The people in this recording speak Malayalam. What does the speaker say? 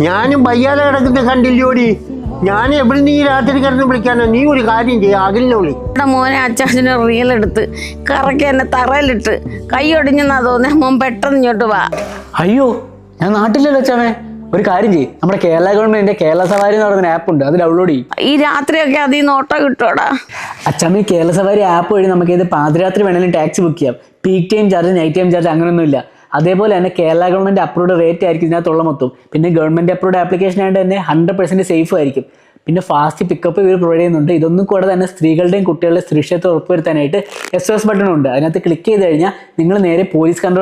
ഞാനും വയ്യാതെ കിടക്കുന്ന കണ്ടില്ലോടി ഞാൻ എവിടെ നീ രാത്രി കിടന്ന് വിളിക്കാനോ? നീ ഒരു കാര്യം ചെയ്യ അഖിലിനെ വിളി. എന്റെ മോനെ അച്ചാച്ചനെ റീലെടുത്ത് കറക്കി എന്നെ തറയിലിട്ട്. കൈ ഒടിഞ്ഞെന്നാ തോന്നുന്നേ. മോൻ പെട്ടെന്ന് ഇങ്ങോട്ട് വാ. അയ്യോ ഞാൻ നാട്ടിലല്ലോ അച്ചാമേ ഒരു കാര്യം ചെയ്യും. നമ്മുടെ കേരള ഗവൺമെന്റിന്റെ കേരള സവാരി എന്ന് പറയുന്ന ആപ്പ് ഉണ്ട്. അത് ഡൗൺലോഡ് ചെയ്യും. ഈ രാത്രിയൊക്കെ അതിൽ നിന്ന് ഓട്ടോ കിട്ടുവാടാ? അച്ഛമ്മ ഈ കേരള സവാരി ആപ്പ് വഴി നമുക്ക് ഇത് പാതിരാത്രി വേണമെങ്കിലും ടാക്സി ബുക്ക് ചെയ്യാം. Peak time charge night time charge അങ്ങനെയൊന്നുമില്ല അതേപോലെ തന്നെ കേരള ഗവൺമെന്റ് അപ്രൂവ്ഡ് റേറ്റ് ആയിരിക്കും ഇതിനകത്തുള്ള മൊത്തം. പിന്നെ ഗവൺമെന്റ് അപ്രൂവ്ഡ് ആപ്ലിക്കേഷൻ ആയതുകൊണ്ട് തന്നെ ഹൺഡ്രഡ് പെർസെന്റ് സേഫ് ആയിരിക്കും. പിന്നെ ഫാസ്റ്റ് പിക്കപ്പ് ഇവർ പ്രൊവൈഡ് ചെയ്യുന്നുണ്ട്. ഇതൊന്നും കൂടെ തന്നെ സ്ത്രീകളുടെയും കുട്ടികളുടെയും സുരക്ഷിതത്വം ഉറപ്പുവരുത്താനായിട്ട് എസ് എസ് ബട്ടൺ ഉണ്ട്. അതിനകത്ത് ക്ലിക്ക് ചെയ്ത് കഴിഞ്ഞാൽ നിങ്ങൾ നേരെ പോലീസ് കൺട്രോൾ